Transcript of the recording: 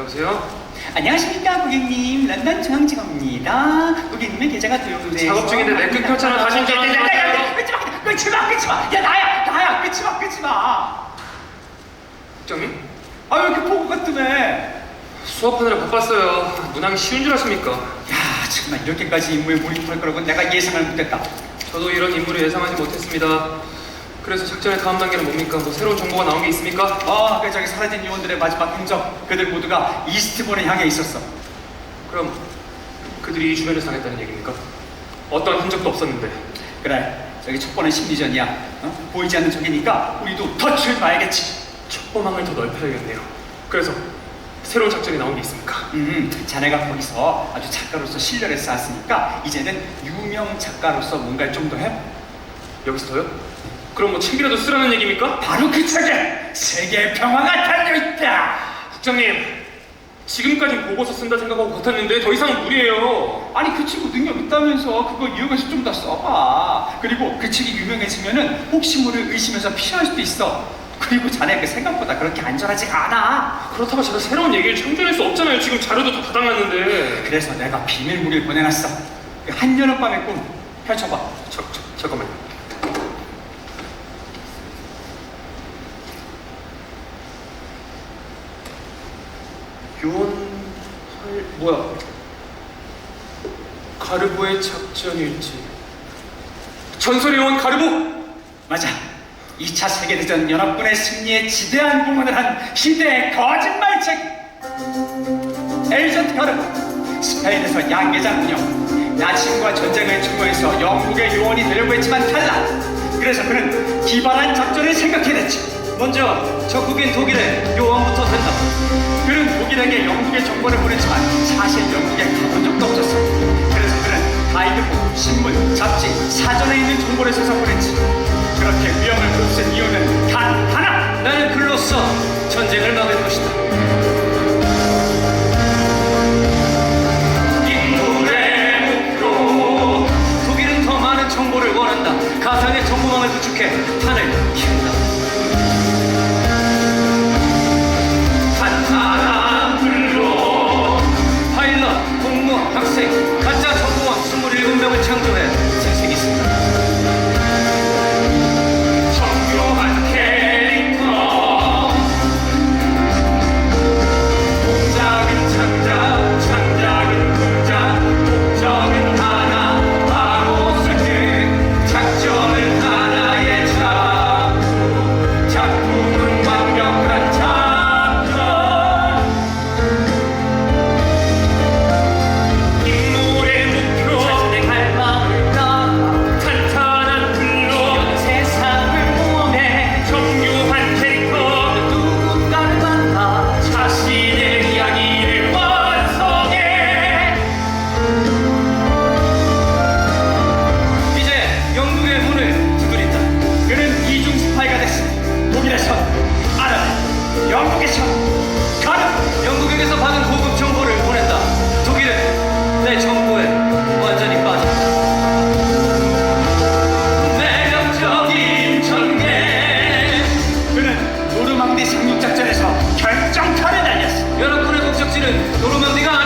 여보세요? 안녕하십니까 고객님 런던 중앙지검입니다 고객님의 계좌가 도용돼 작업 중인데 내 끊겼잖아. 다시 전화하지 마세요. 끊지 마 끊지 마 끊지 마 야 나야 나야 끊지 마 끊지 마아왜 국장님? 이렇게 보고가 뜨네 수업하느라 바빴어요. 문항이 쉬운 줄 아십니까? 야 정말 이렇게까지 임무에 몰입할 거라고 내가 예상을 못했다 저도 이런 임무를 예상하지 못했습니다. 그래서 작전의 다음 단계는 뭡니까? 뭐 새로운 정보가 나온 게 있습니까? 아, 그 저기 사라진 요원들의 마지막 행적 그들 모두가 이스트본을 향해 있었어 그럼 그들이 이 주변에서 당했다는 얘기입니까? 어떤 흔적도 없었는데 그래 저기 첩보는 심리전이야 어? 보이지 않는 적이니까 우리도 덫을 봐야겠지 첩보망을 더 넓혀야겠네요. 그래서 새로운 작전이 나온 게 있습니까? 음, 자네가 거기서 아주 작가로서 신뢰를 쌓았으니까 이제는 유명 작가로서 뭔가를 좀 더 해. 여기서요? 그럼 뭐 책이라도 쓰라는 얘기입니까? 바로 그 책에 세계의 평화가 달려있다. 국장님, 지금까지 보고서 쓴다 생각하고 버텼는데 더 이상은 무리예요. 아니 그 친구 능력 있다면서 그거 이용해서 좀 더 써봐. 그리고 그 책이 유명해지면은 혹시 모를 의심해서 필요할 수도 있어. 그리고 자네 그 생각보다 그렇게 안전하지가 않아. 그렇다고 제가 새로운 얘기를 창조할 수 없잖아요. 지금 자료도 다 바닥났는데. 그래서 내가 비밀 무기를 보내놨어. 그 한여름 밤의 꿈 펼쳐봐. 저, 저, 잠깐만요. 요원 할 뭐야? 가르보의 작전일지. 전설의 요원 가르보. 맞아. 2차 세계대전 연합군의 승리에 지대한 공헌을 한 시대의 거짓말책 에이전트 가르 스페인에서 양계장 운영 나침과 전쟁을 증오해서 영국의 요원이 되려고 했지만 탈락 그래서 그는 기발한 작전을 생각해냈지 먼저 적국인 독일의 요원부터 된다. 그는 독일에게 영국의 정보를 보냈지만 사실 영국에 가본 적도 없었어. 그래서 그는 가이드북, 신문, 잡지, 사전에 있는 정보를 써서 보냈지. 그렇게 위험을 무릅쓴 이유는 단 하나! 나는 글로써 전쟁을 막을 것이다 연합군의 목적지는 노르망디가